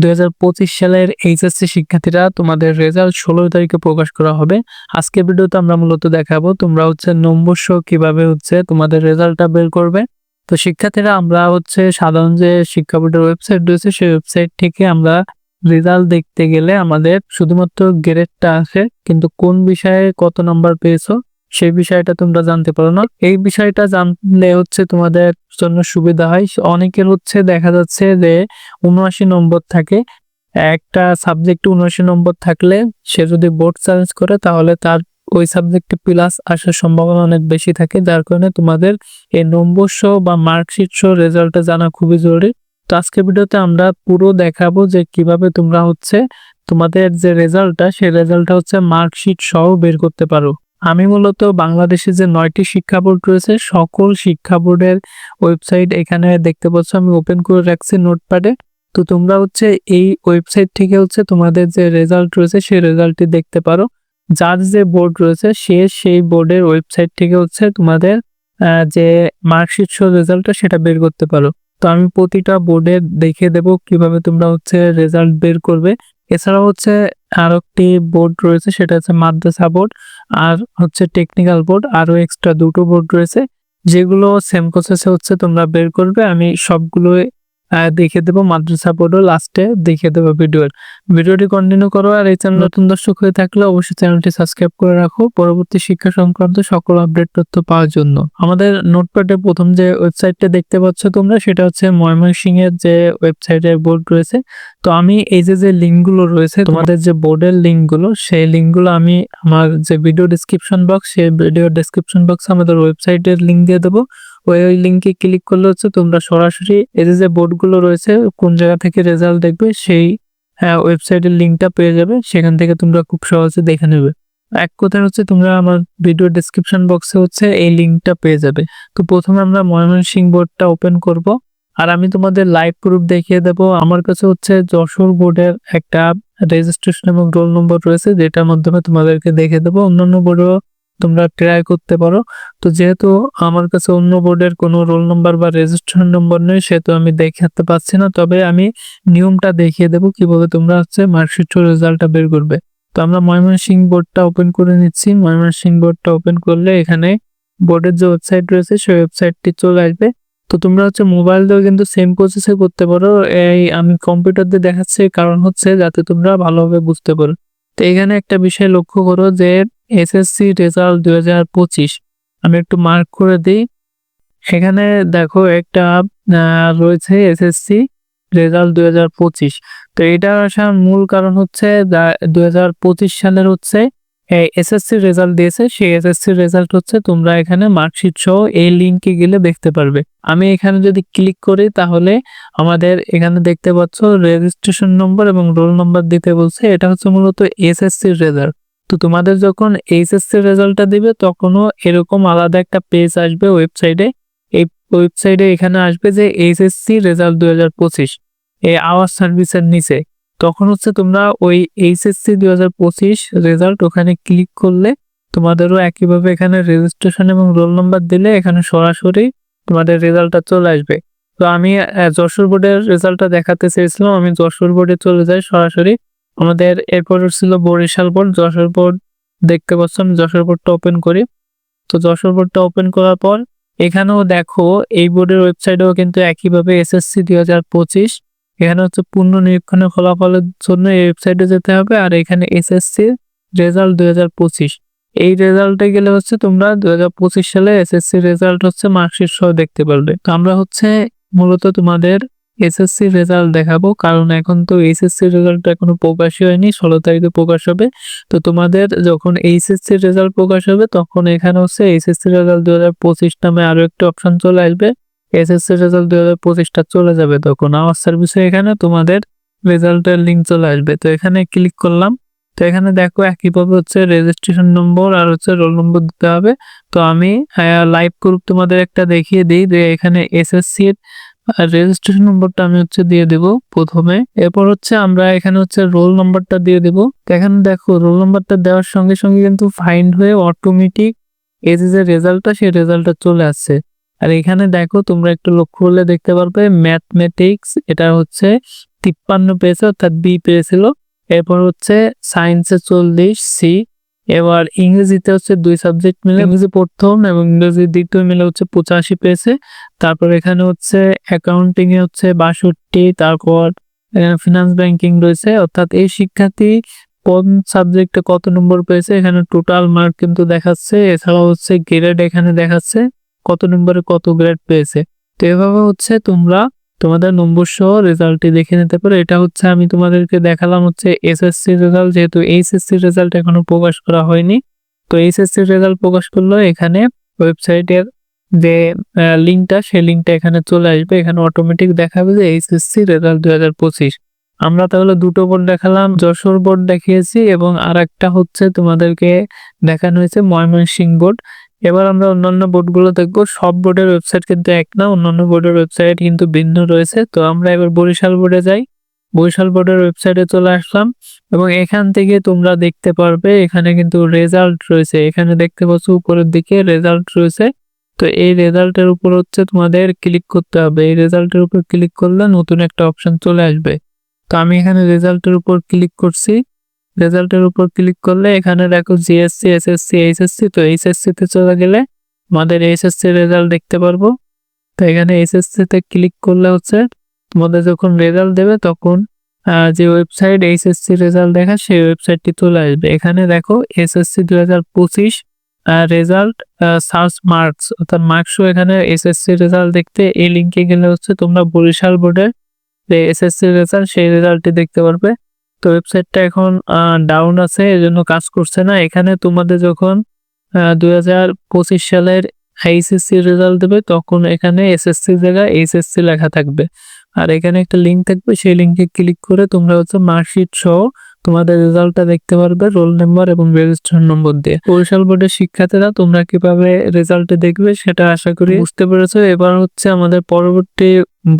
দুই হাজার পঁচিশ সালের এইচএসসি শিক্ষার্থীরা তোমাদের রেজাল্ট ষোলো তারিখে প্রকাশ করা হবে। আজকে ভিডিওতে আমরা মূলত দেখাবো তোমরা হচ্ছে নম্বর সহ কীভাবে হচ্ছে তোমাদের রেজাল্টটা বের করবে। তো শিক্ষার্থীরা, আমরা হচ্ছে সাধারণ যে শিক্ষা বোর্ডের ওয়েবসাইট রয়েছে, সেই ওয়েবসাইট থেকে আমরা রেজাল্ট দেখতে গেলে আমাদের শুধুমাত্র গ্রেডটা আছে কিন্তু কোন বিষয়ে কত নম্বর পেয়েছ সেই বিষয়টা তোমরা জানতে পারো না। এই বিষয়টা জানলে হচ্ছে তোমাদের জন্য সুবিধা হয়। অনেকের হচ্ছে দেখা যাচ্ছে যে উনআশি নম্বর থাকে। একটা সাবজেক্টে উনআশি নম্বর থাকলে সে যদি বোর্ড চ্যালেঞ্জ করে তাহলে তার ওই সাবজেক্টে প্লাস আসার সম্ভাবনা অনেক বেশি থাকে। যার কারণে তোমাদের এই নম্বর সহ বা মার্কশিট সহ রেজাল্টটা জানা খুবই জরুরি। তো আজকে ভিডিওতে আমরা পুরো দেখাবো যে কীভাবে তোমরা হচ্ছে তোমাদের যে রেজাল্টটা সেই রেজাল্টটা হচ্ছে মার্কশিট সহ বের করতে পারো। আমি মূলত বাংলাদেশে যে নয়টি শিক্ষা বোর্ড রয়েছে, সকল শিক্ষা বোর্ডের ওয়েবসাইট এখানে দেখতে পাচ্ছ, আমি ওপেন করে রাখছি নোটপ্যাডে। তো তোমরা হচ্ছে এই ওয়েবসাইট থেকে হচ্ছে তোমাদের যে রেজাল্ট রয়েছে, সেই রেজাল্টটি দেখতে পারো। যার যে বোর্ড রয়েছে, সে সেই বোর্ডের ওয়েবসাইট থেকে হচ্ছে তোমাদের যে মার্কশিট সহ রেজাল্টটা সেটা বের করতে পারো। তো আমি প্রতিটা বোর্ডে দেখে দেব কীভাবে তোমরা হচ্ছে রেজাল্ট বের করবে। এছাড়াও হচ্ছে আর একটি বোর্ড রয়েছে, সেটা হচ্ছে মাদ্রাসা বোর্ড আর হচ্ছে টেকনিক্যাল বোর্ড আরও এক্সট্রা দুটো বোর্ড রয়েছে, যেগুলো সেম প্রসেসে হচ্ছে তোমরা বের করবে। আমি সবগুলো দেখে দেবো মাদ্রাসা বোর্ডও লাস্টে দেখে দেবো ভিডিওর ভিডিওটি কন্টিনিউ করো আর এই চ্যানেল নতুন দর্শক হয়ে থাকলে অবশ্যই চ্যানেলটি সাবস্ক্রাইব করে রাখো। পরবর্তী শিক্ষা সংক্রান্ত সকল আপডেট তথ্য পাওয়ার জন্য। আমাদের নোটপ্যাডে প্রথম যে ওয়েবসাইটটা দেখতে পাচ্ছ তোমরা সেটা হচ্ছে ময়মনসিং এর যে ওয়েবসাইটের বোর্ড রয়েছে। তো আমি এই যে যে লিঙ্কগুলো রয়েছে তোমাদের যে বোর্ডের লিঙ্কগুলো সেই লিঙ্কগুলো আমি আমার যে ভিডিও ডিসক্রিপশন বক্স সেই ভিডিও ডিসক্রিপশন বক্সে আমাদের ওয়েবসাইটের লিঙ্ক দিয়ে দেবো। ওই ওই লিঙ্কে ক্লিক করলে হচ্ছে তোমরা সরাসরি এই যে বোর্ডগুলো রয়েছে, কোন জায়গা থেকে রেজাল্ট দেখবে, সেই ওয়েবসাইটের লিঙ্কটা পেয়ে যাবে, সেখান থেকে তোমরা খুব সহজে দেখে নেবে। এক কথায় হচ্ছে তোমরা আমার ভিডিও ডিসক্রিপশন বক্সে হচ্ছে এই লিঙ্কটা পেয়ে যাবে। তো প্রথমে আমরা ময়মনসিং বোর্ডটা ওপেন করব, আর আমি তোমাদের লাইভ প্রুফ দেখিয়ে দেবো। আমার কাছে হচ্ছে যশোর বোর্ডের একটা রেজিস্ট্রেশন এবং রোল নম্বর রয়েছে, যেটার মাধ্যমে তোমাদেরকে দেখে দেবো। অন্যান্য বোর্ডেও তোমরা ট্রাই করতে পারো। তো যেহেতু আমার কাছে অন্য বোর্ডের কোনো রোল নম্বর বা রেজিস্ট্রেশন নম্বর নেই, সেহেতু আমি দেখাতে পাচ্ছি না। তবে আমি নিয়মটা দেখিয়ে দেবো কীভাবে তোমরা হচ্ছে মার্কশিট রেজাল্টটা বের করবে। তো আমরা ময়মনসিং বোর্ডটা ওপেন করে নিচ্ছি। ময়মনসিং বোর্ডটা ওপেন করলে এখানে বোর্ডের যে ওয়েবসাইট রয়েছে, সেই ওয়েবসাইটটি চলে আসবে। তো তোমরা হচ্ছে মোবাইল দিয়েও কিন্তু সেম প্রসেসে করতে পারো। এই আমি কম্পিউটার দিয়ে দেখাচ্ছি, কারণ হচ্ছে যাতে তোমরা ভালোভাবে বুঝতে পারো। তো এখানে একটা বিষয় লক্ষ্য করো যে এসএসসি রেজাল্ট দুই হাজার পঁচিশ। আমি একটু মার্ক করে দিই। এখানে দেখো একটা রয়েছে এসএসসি রেজাল্ট দুই হাজার পঁচিশ। তো এটা আসার মূল কারণ হচ্ছে দুই হাজার পঁচিশ সালের হচ্ছে এসএসসি রেজাল্ট দিয়েছে। সেই এসএসসি রেজাল্ট হচ্ছে তোমরা এখানে মার্কশিট সহ এই লিঙ্কে গেলে দেখতে পারবে। আমি এখানে যদি ক্লিক করি তাহলে আমাদের এখানে দেখতে পাচ্ছ রেজিস্ট্রেশন নম্বর এবং রোল নম্বর দিতে বলছে। এটা হচ্ছে মূলত এসএসসি রেজাল্ট তো তোমাদের যখন এইচএসসি রেজাল্টটা দিবে, তখনও এরকম আলাদা একটা পেজ আসবে ওয়েবসাইটে এই ওয়েবসাইটে এখানে আসবে যে এইচএসসি রেজাল্ট দুই হাজার পঁচিশ, এই আওয়াজ সার্ভিসের নিচে। তখন হচ্ছে তোমরা ওই এইচএসসি দুই হাজার পঁচিশ রেজাল্ট ওখানে ক্লিক করলে তোমাদেরও একইভাবে এখানে রেজিস্ট্রেশন এবং রোল নাম্বার দিলে এখানে সরাসরি তোমাদের রেজাল্টটা চলে আসবে। তো আমি যশোর বোর্ডের রেজাল্টটা দেখাতে চেয়েছিলাম, আমি যশোর বোর্ডে চলে যাই সরাসরি। আমাদের এরপর ছিল বরিশাল বোর্ড, যশোর বোর্ড দেখতে পাচ্ছ আমি যশোর বোর্ডটা ওপেন করি। তো যশোর বোর্ডটা ওপেন করার পর এখানেও দেখো, এই বোর্ডের ওয়েবসাইটেও কিন্তু একইভাবে এসএসসি দুই হাজার পঁচিশ, এখানে হচ্ছে পূর্ণ নিরীক্ষণের ফলাফলের জন্য এই ওয়েবসাইটে যেতে হবে আর এখানে এসএসসি রেজাল্ট দুই হাজার পঁচিশ। এই রেজাল্টে গেলে হচ্ছে তোমরা দু হাজার পঁচিশ সালে এসএসসি রেজাল্ট হচ্ছে মার্কশিট সহ দেখতে পারবে। তো আমরা হচ্ছে মূলত তোমাদের এসএসসি রেজাল্ট দেখাবো, কারণ এখন তো এইচএসসি রেজাল্ট এখনও প্রকাশই হয়নি, ষোলো তারিখে প্রকাশ হবে। তো তোমাদের যখন এইচএসসি রেজাল্ট প্রকাশ হবে, তখন এখানে হচ্ছে এইচএসসি রেজাল্ট দুই হাজার পঁচিশ নামে আরও একটা অপশন চলে আসবে। এসএসসি রেজাল্ট দুই হাজার পঁচিশটা চলে যাবে তখন। আওয়াজ সার্ভিসে এখানে তোমাদের রেজাল্টের লিঙ্ক চলে আসবে। তো এখানে ক্লিক করলাম। তো এখানে দেখো একইভাবে হচ্ছে রেজিস্ট্রেশন নম্বর আর হচ্ছে রোল নম্বর দিতে হবে। তো আমি লাইভ গ্রুপ তোমাদের একটা দেখিয়ে দিই যে এখানে এসএসসি এর রেজিস্ট্রেশন নম্বরটা আমি হচ্ছে দিয়ে দেব প্রথমে। এরপর হচ্ছে আমরা এখানে হচ্ছে রোল নম্বরটা দিয়ে দেব। এখানে দেখো রোল নম্বরটা দেওয়ার সঙ্গে সঙ্গে কিন্তু ফাইন্ড হয়ে অটোমেটিক যে যে রেজাল্টটা সেই রেজাল্টটা চলে আসছে। আর এখানে দেখো তোমরা একটু লক্ষ্য করলে দেখতে পারবে ম্যাথমেটিক্স এটা হচ্ছে তিপ্পান্ন পেয়েছে, অর্থাৎ বি পেয়েছিল। এরপর হচ্ছে সায়েন্সে চল্লিশ সি এবার ইংরেজিতে হচ্ছে দুই সাবজেক্ট মিলে ইংরেজি প্রথম এবং ইংরেজি দ্বিতীয় মিলে হচ্ছে পঁচাশি পেয়েছে। তারপর এখানে হচ্ছে অ্যাকাউন্টিং এ হচ্ছে বাষট্টি, তারপর এখানে ফিনান্স ব্যাংকিং রয়েছে। অর্থাৎ এই শিক্ষার্থী কোন সাবজেক্টে কত নম্বর পেয়েছে, এখানে টোটাল মার্ক কিন্তু দেখাচ্ছে। এছাড়াও হচ্ছে গ্রেড এখানে দেখাচ্ছে কত নম্বরে কত গ্রেড পেয়েছে। তো এভাবে হচ্ছে তোমরা তোমাদের নম্বর সহ রেজাল্টটি দেখে নিতে পারো। এটা হচ্ছে আমি তোমাদেরকে দেখালাম হচ্ছে এসএসসি রেজাল্ট যেহেতু এইচএসসি রেজাল্ট এখনও প্রকাশ করা হয়নি। তো এইচএসসি রেজাল্ট প্রকাশ করল এখানে ওয়েবসাইটের যে লিঙ্কটা সেই লিঙ্কটা এখানে চলে আসবে। এখানে অটোমেটিক দেখাবে যে এইচএসসি রেজাল্ট দুই হাজার পঁচিশ। আমরা তাহলে দুটো বোর্ড দেখালাম, যশোর বোর্ড দেখিয়েছি এবং আর হচ্ছে তোমাদেরকে দেখানো হয়েছে ময়মনসিংহ বোর্ড এবার আমরা অন্যান্য বোর্ডগুলো দেখব। সব বোর্ডের ওয়েবসাইট কিন্তু এক না, অন্যান্য বোর্ডের ওয়েবসাইট কিন্তু ভিন্ন রয়েছে। তো আমরা এবার বরিশাল বোর্ডে যাই। বরিশাল বোর্ডের ওয়েবসাইটে চলে আসলাম এবং এখান থেকে তোমরা দেখতে পারবে এখানে কিন্তু রেজাল্ট রয়েছে। এখানে দেখতে পাচ্ছ উপরের দিকে রেজাল্ট রয়েছে। তো এই রেজাল্টের উপর হচ্ছে তোমাদের ক্লিক করতে হবে। এই রেজাল্টের উপর ক্লিক করলে নতুন একটা অপশন চলে আসবে। তো আমি এখানে রেজাল্টের উপর ক্লিক করছি। রেজাল্টের উপর ক্লিক করলে এখানে দেখো জিএসসি, এসএসসি, এইচএসসি, তো এইচএসসি তে চলে গেলে আমাদের এইচএসসি রেজাল্ট দেখতে পারব। তো এখানে এইচএসসি তে ক্লিক করলে হচ্ছে তোমাদের যখন রেজাল্ট দেবে তখন যে ওয়েবসাইট এইচএসসি রেজাল্ট দেখা সেই ওয়েবসাইটটি চলে আসবে। এখানে দেখো এসএসসি দুই হাজার পঁচিশ রেজাল্ট সার্চ মার্কস, অর্থাৎ মার্কসও এখানে এসএসসি রেজাল্ট দেখতে এই লিঙ্কে গেলে হচ্ছে তোমরা বরিশাল বোর্ডের যে এসএসসি রেজাল্ট সেই রেজাল্টটি দেখতে পারবে। তো ওয়েবসাইটটা এখন ডাউন আছে, এজন্য কাজ করছে না। এখানে তোমাদের যখন দুই হাজার পঁচিশ সালের এইচএসসি রেজাল্ট দেবে, তখন এখানে এসএসসি জায়গায় এইচএসসি লেখা থাকবে। আর এখানে একটা লিঙ্ক থাকবে, সেই লিঙ্কে ক্লিক করে তোমরা হচ্ছে মার্কশিট সহ তোমাদের রেজাল্টটা দেখতে পারবে রোল নাম্বার এবং রেজিস্ট্রেশন নম্বর দিয়ে। বরিশাল বোর্ডের শিক্ষার্থীরা তোমরা কীভাবে রেজাল্ট দেখবে, সেটা আশা করি বুঝতে পেরেছ। এবার হচ্ছে আমাদের পরবর্তী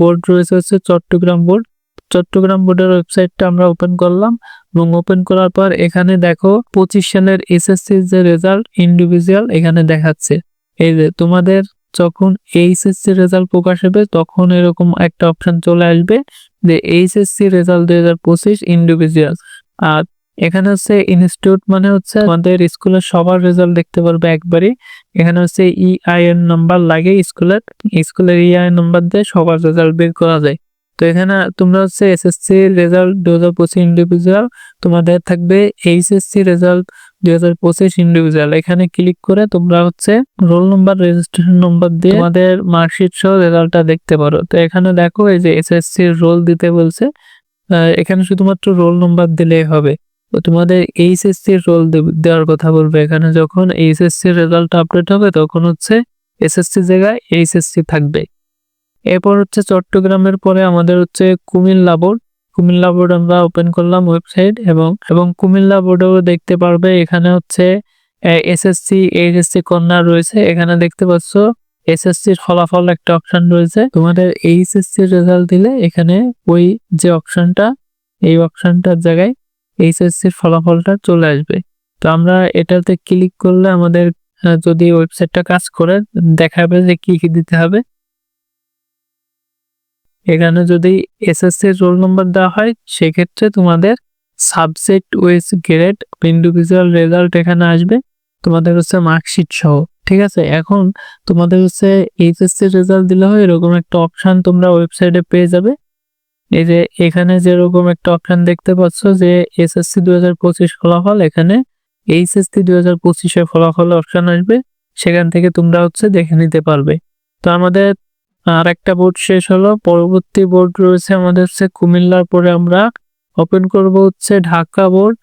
বোর্ড রয়েছে হচ্ছে চট্টগ্রাম বোর্ড চট্টগ্রাম বোর্ডের ওয়েবসাইটটা আমরা ওপেন করলাম এবং ওপেন করার পর এখানে দেখো পঁচিশ সালের এসএসসি যে রেজাল্ট ইন্ডিভিজুয়াল এখানে দেখাচ্ছে। এই যে তোমাদের যখন এইচএসসি রেজাল্ট প্রকাশ হবে তখন এরকম একটা অপশন চলে আসবে যে এইচএসসি রেজাল্ট দুই হাজার পঁচিশ ইন্ডিভিজুয়াল আর এখানে হচ্ছে ইনস্টিটিউট মানে হচ্ছে আমাদের স্কুলের সবার রেজাল্ট দেখতে পারবে একবারই। এখানে হচ্ছে ইআইএন নাম্বার লাগে স্কুলের স্কুলের ইআইএন নাম্বার দিয়ে সবার রেজাল্ট বের করা যায়। তো এখানে তোমরা হচ্ছে এসএসসি রেজাল্ট দু হাজার পঁচিশ ইন্ডিভিজুয়াল তোমাদের থাকবে এইচএসসি রেজাল্ট দুই হাজার পঁচিশ ইন্ডিভিজুয়াল এখানে ক্লিক করে তোমরা হচ্ছে রোল নম্বর রেজিস্ট্রেশন নম্বর দিয়ে তোমাদের মার্কশিট সহ রেজাল্টটা দেখতে পারো। তো এখানে দেখো এই যে এসএসসি রোল দিতে বলছে এখানে শুধুমাত্র রোল নম্বর দিলেই হবে। তোমাদের এইচএসসি রোল দেওয়ার কথা বলবে। এখানে যখন এইচএসসি রেজাল্ট আপডেট হবে, তখন হচ্ছে এসএসসি জায়গায় এইচএসসি থাকবে। এরপর হচ্ছে চট্টগ্রামের পরে আমাদের হচ্ছে কুমিল্লা বোর্ড। কুমিল্লা বোর্ড আমরা ওপেন করলাম ওয়েবসাইট এবং এবং কুমিল্লা বোর্ডেও দেখতে পারবে এখানে হচ্ছে এসএসসি এইচএসসি কর্নার রয়েছে। এখানে দেখতে পাচ্ছ এসএসসির ফলাফল একটা অপশন রয়েছে। তোমাদের এইচএসসি রেজাল্ট দিলে এখানে ওই যে অপশনটা এই অপশনটার জায়গায় এইচএসসির ফলাফলটা চলে আসবে। তো আমরা এটাতে ক্লিক করলে আমাদের যদি ওয়েবসাইটটা কাজ করে, দেখাবে যে কি কি দিতে হবে। এখানে যদি এসএসসি রোল নম্বর দেওয়া হয়, সেক্ষেত্রে তোমাদের subject wise grade individual result এখানে আসবে। তোমাদের হচ্ছে মার্কশিট সহ, ঠিক আছে? এখন তোমাদের হচ্ছে এইচএসসি রেজাল্ট দিলে হয়, এরকম একটা অপশান তোমরা ওয়েবসাইটে পেয়ে যাবে। এই যে এখানে যেরকম একটা অপশান দেখতে পাচ্ছ যে এসএসসি দু হাজার পঁচিশ ফলাফল, এখানে এইচএসসি দু হাজার পঁচিশের ফলাফল অপশান আসবে। সেখান থেকে তোমরা হচ্ছে দেখে নিতে পারবে। তো আমাদের আর একটা বোর্ড শেষ হলো। পরবর্তী বোর্ড রয়েছে আমাদের হচ্ছে কুমিল্লার পরে আমরা ওপেন করব হচ্ছে ঢাকা বোর্ড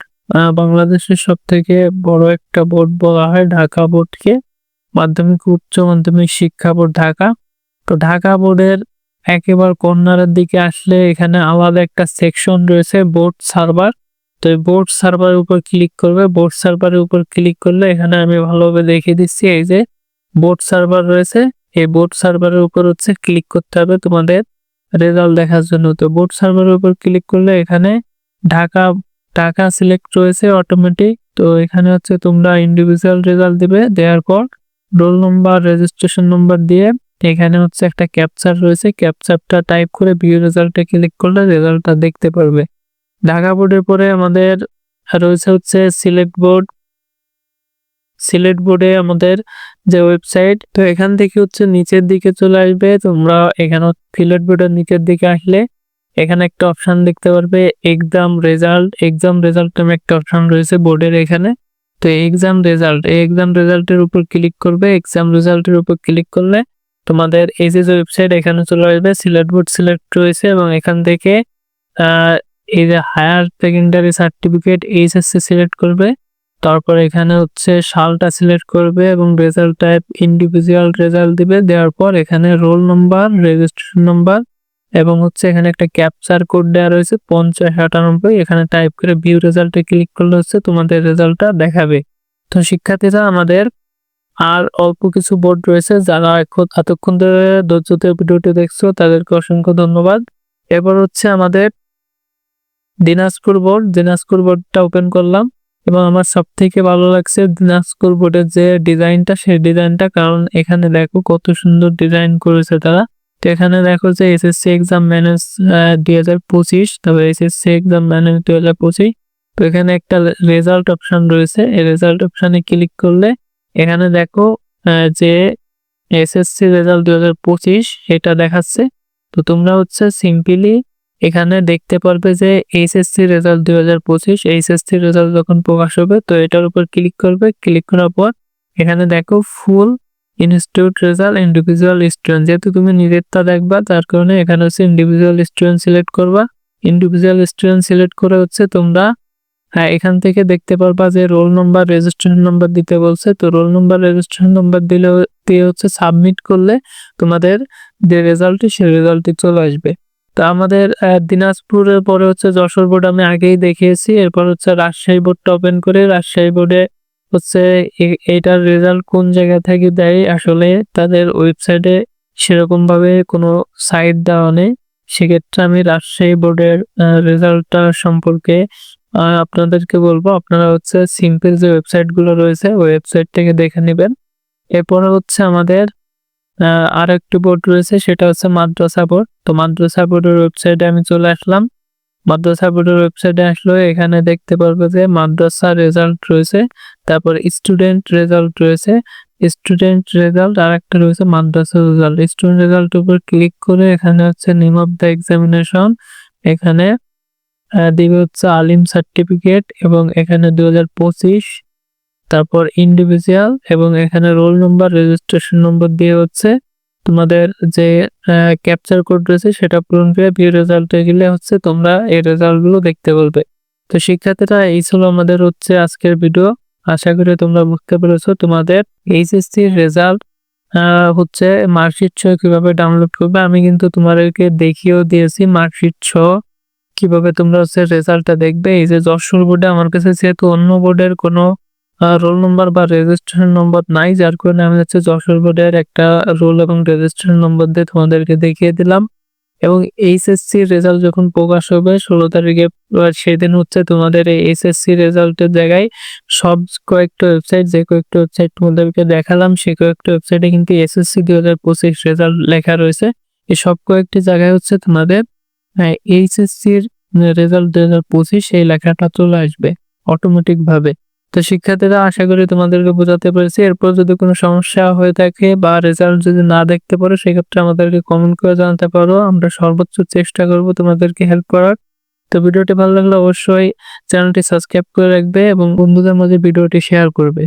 বাংলাদেশের সব থেকে বড় একটা বোর্ড বলা হয় ঢাকা বোর্ডকে মাধ্যমিক, উচ্চ মাধ্যমিক শিক্ষা বোর্ড ঢাকা। তো ঢাকা বোর্ডের একেবারে কর্নারের দিকে আসলে এখানে আলাদা একটা সেকশন রয়েছে বোর্ড সার্ভার তো এই বোর্ড সার্ভারের উপর ক্লিক করবে। বোর্ড সার্ভারের উপর ক্লিক করলে এখানে আমি ভালোভাবে দেখিয়ে দিচ্ছি, এই যে বোর্ড সার্ভার রয়েছে। এই বোর্ড সার্ভারের উপর হচ্ছে ক্লিক করতে হবে তোমাদের রেজাল্ট দেখার জন্য। তো বোর্ড সার্ভারের উপর ক্লিক করলে এখানে ঢাকা ঢাকা সিলেক্ট রয়েছে অটোমেটিক তো এখানে হচ্ছে তোমরা ইন্ডিভিজুয়াল রেজাল্ট দিবে। দেওয়ার পর রোল নম্বর রেজিস্ট্রেশন নম্বর দিয়ে এখানে হচ্ছে একটা ক্যাপচার রয়েছে। ক্যাপচারটা টাইপ করে ভিউ রেজাল্টে ক্লিক করলে রেজাল্টটা দেখতে পারবে। ঢাকা বোর্ডের পরে আমাদের রয়েছে হচ্ছে সিলেক্ট বোর্ড সিলেক্ট বোর্ডে আমাদের যে ওয়েবসাইট, তো এখান থেকে হচ্ছে নিচের দিকে চলে আসবে। তোমরা এখানে সিলেক্ট বোর্ডের নিচের দিকে আসলে এখানে একটা অপশন দেখতে পারবে, এক্সাম রেজাল্ট। এক্সাম রেজাল্ট নামে একটা অপশন রয়েছে বোর্ডের এখানে। তো এক্সাম রেজাল্ট, এই এক্সাম রেজাল্টের উপর ক্লিক করবে। এক্সাম রেজাল্টের উপর ক্লিক করলে তোমাদের এই যে ওয়েবসাইট, এখানে চলে আসবে, সিলেক্ট বোর্ড সিলেক্ট রয়েছে এবং এখান থেকে এই যে higher secondary certificate HSC select করবে। তারপর এখানে হচ্ছে সালটা সিলেক্ট করবে এবং রেজাল্ট টাইপ ইন্ডিভিজুয়াল রেজাল্ট দিবে। দেওয়ার পর এখানে রোল নম্বর, রেজিস্ট্রেশন নম্বর এবং হচ্ছে এখানে একটা ক্যাপচার কোড দেওয়া রয়েছে, পঞ্চাশ আটানব্বই। এখানে টাইপ করে ভিউ রেজাল্টে ক্লিক করলে হচ্ছে তোমাদের রেজাল্টটা দেখাবে। তো শিক্ষার্থীরা, আমাদের আর অল্প কিছু বোর্ড রয়েছে যারা এতক্ষণ ধরে ধৈর্যতে ভিডিওটি দেখছ, তাদেরকে অসংখ্য ধন্যবাদ। এবার হচ্ছে আমাদের দিনাজপুর বোর্ড। দিনাজপুর বোর্ডটা ওপেন করলাম। এবং আমার সব থেকে ভালো লাগছে দিনাজপুর বোর্ডের যে ডিজাইনটা, সেই ডিজাইনটা। কারণ এখানে দেখো কত সুন্দর ডিজাইন করেছে তারা। তো এখানে দেখো যে এসএসসি এক্সাম ম্যানেজ দুই হাজার পঁচিশ, তারপর এসএসসি এক্সাম ম্যানেজ দুই হাজার পঁচিশ। তো এখানে একটা রেজাল্ট অপশন রয়েছে। এই রেজাল্ট অপশনে ক্লিক করলে এখানে দেখো যে এসএসসি রেজাল্ট দুই হাজার পঁচিশ, এটা দেখাচ্ছে। তো তোমরা হচ্ছে সিম্পলি এখানে দেখতে পারবে যে এইচএসসি রেজাল্ট দুই হাজার পঁচিশ, এইচএসসি রেজাল্ট যখন প্রকাশ হবে, তো এটার উপর ক্লিক করবে। ক্লিক করার পর এখানে দেখো full institute result individual student যেহেতু তুমি নিজেরটা দেখবা, তার কারণে এখানে হচ্ছে ইন্ডিভিজুয়াল স্টুডেন্ট সিলেক্ট করবা। ইন্ডিভিজুয়াল স্টুডেন্ট সিলেক্ট করে হচ্ছে তোমরা হ্যাঁ এখান থেকে দেখতে পারবা যে রোল নম্বর রেজিস্ট্রেশন নম্বর দিতে বলছে। তো রোল নম্বর রেজিস্ট্রেশন নম্বর দিলে দিয়ে হচ্ছে সাবমিট করলে তোমাদের যে রেজাল্টটি সেই রেজাল্টটি চলে আসবে। তো আমাদের দিনাজপুরের পরে হচ্ছে যশোর বোর্ড আমি আগেই দেখিয়েছি। এরপর হচ্ছে রাজশাহী বোর্ডটা ওপেন করে রাজশাহী বোর্ডে হচ্ছে এ- এটার রেজাল্ট কোন জায়গা থেকে দেয় আসলে তাদের ওয়েবসাইটে সেরকম ভাবে কোনো সাইট দেওয়া নেই। সেক্ষেত্রে আমি রাজশাহী বোর্ডের রেজাল্টটা সম্পর্কে আপনাদেরকে বলব। আপনারা হচ্ছে সিম্পল যে ওয়েবসাইটগুলো রয়েছে ওয়েবসাইট থেকে দেখে নেবেন। এরপরে হচ্ছে আমাদের আর একটি বোর্ড রয়েছে, সেটা হচ্ছে মাদ্রাসা বোর্ড তো মাদ্রাসা বোর্ডের ওয়েবসাইটে আমি চলে আসলাম। মাদ্রাসা বোর্ডের ওয়েবসাইটে আসলো এখানে দেখতে পারবে যে মাদ্রাসা রেজাল্ট রয়েছে, তারপর স্টুডেন্ট রেজাল্ট রয়েছে। স্টুডেন্ট রেজাল্ট আর একটা রয়েছে, মাদ্রাসা রেজাল্ট স্টুডেন্ট রেজাল্ট উপর ক্লিক করে এখানে হচ্ছে নেম অফ দ্য এক্সামিনেশন এখানে দিবে হচ্ছে আলিম সার্টিফিকেট এবং এখানে দু হাজার পঁচিশ তারপর ইন্ডিভিজুয়াল এবং এখানে রোল নম্বর রেজিস্ট্রেশন নম্বর দিয়ে হচ্ছে তোমাদের যে ক্যাপচার কোড রয়েছে সেটা পূরণ করে ভিউ রেজাল্টে গেলে হচ্ছে তোমরা এই রেজাল্টগুলো দেখতে বলবে তো শিক্ষার্থীরা, এই ছিল আমাদের হচ্ছে আজকের ভিডিও আশা করি তোমরা বুঝতে পেরেছ তোমাদের এইচএসসি রেজাল্ট হচ্ছে মার্কশিট ছ কীভাবে ডাউনলোড করবে। আমি কিন্তু তোমাদেরকে দেখিয়েও দিয়েছি মার্কশিট ছ কীভাবে তোমরা হচ্ছে রেজাল্টটা দেখবে। এই যে যশোর বোর্ডে, আমার কাছে যেহেতু অন্য বোর্ডের কোনো রোল নম্বর বা রেজিস্ট্রেশন নম্বর নাই, যার কারণে আমি হচ্ছে যশোর বোর্ডের একটা রোল এবং রেজিস্ট্রেশন নম্বর দিয়ে তোমাদেরকে দেখিয়ে দিলাম। এবং এইচএসসি রেজাল্ট যখন প্রকাশ হবে, ষোলো তারিখে সেদিন হচ্ছে তোমাদের এই এইচএসসি রেজাল্টের জায়গায় সব কয়েকটা ওয়েবসাইট যে কয়েকটা ওয়েবসাইট তোমাদেরকে দেখালাম সেই কয়েকটা ওয়েবসাইটে কিন্তু এসএসসি দুই হাজার পঁচিশ রেজাল্ট লেখা রয়েছে। এই সব কয়েকটি জায়গায় হচ্ছে তোমাদের এইচএসসির রেজাল্ট দুই হাজার পঁচিশ সেই লেখাটা চলে আসবে অটোমেটিক ভাবে। তো শিক্ষার্থীরা আশা করি তোমাদেরকে বোঝাতে পেরেছি। এরপর যদি কোনো সমস্যা হয়ে থাকে বা রেজাল্ট যদি না দেখতে পারো, সেক্ষেত্রে আমাদেরকে কমেন্ট করে জানাতে পারো। আমরা সর্বোচ্চ চেষ্টা করব তোমাদেরকে হেল্প করার। তো ভিডিওটি ভালো লাগলে অবশ্যই চ্যানেলটি সাবস্ক্রাইব করে রাখবে এবং বন্ধুদের মাঝে ভিডিওটি শেয়ার করবে।